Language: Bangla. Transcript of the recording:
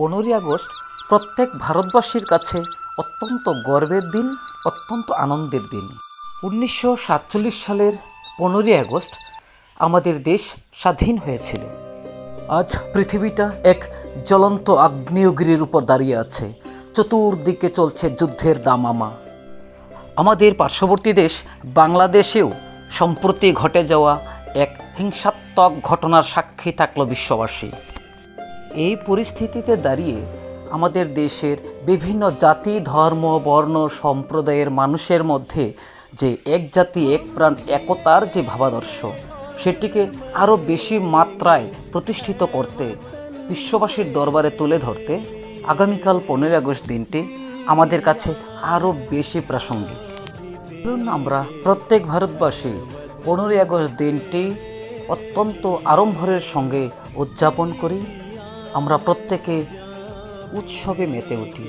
পনেরোই আগস্ট প্রত্যেক ভারতবাসীর কাছে অত্যন্ত গর্বের দিন, অত্যন্ত আনন্দের দিন। উনিশশো সাতচল্লিশ সালের পনেরোই আগস্ট আমাদের দেশ স্বাধীন হয়েছিল। আজ পৃথিবীটা এক জ্বলন্ত আগ্নেয়গিরির উপর দাঁড়িয়ে আছে। চতুর্দিকে চলছে যুদ্ধের দামামা। আমাদের পার্শ্ববর্তী দেশ বাংলাদেশেও সম্প্রতি ঘটে যাওয়া এক হিংসাত্মক ঘটনার সাক্ষী থাকল বিশ্ববাসী। এই পরিস্থিতিতে দাঁড়িয়ে আমাদের দেশের বিভিন্ন জাতি, ধর্ম, বর্ণ, সম্প্রদায়ের মানুষের মধ্যে যে এক জাতি, এক প্রাণ, একতার যে ভাবাদর্শ, সেটিকে আরও বেশি মাত্রায় প্রতিষ্ঠিত করতে, বিশ্ববাসীর দরবারে তুলে ধরতে আগামীকাল পনেরোই আগস্ট দিনটি আমাদের কাছে আরও বেশি প্রাসঙ্গিক। ধরুন আমরা প্রত্যেক ভারতবাসী পনেরোই আগস্ট দিনটি অত্যন্ত আড়ম্বরের সঙ্গে উদযাপন করি। আমরা প্রত্যেকে উৎসবে মেতে উঠি।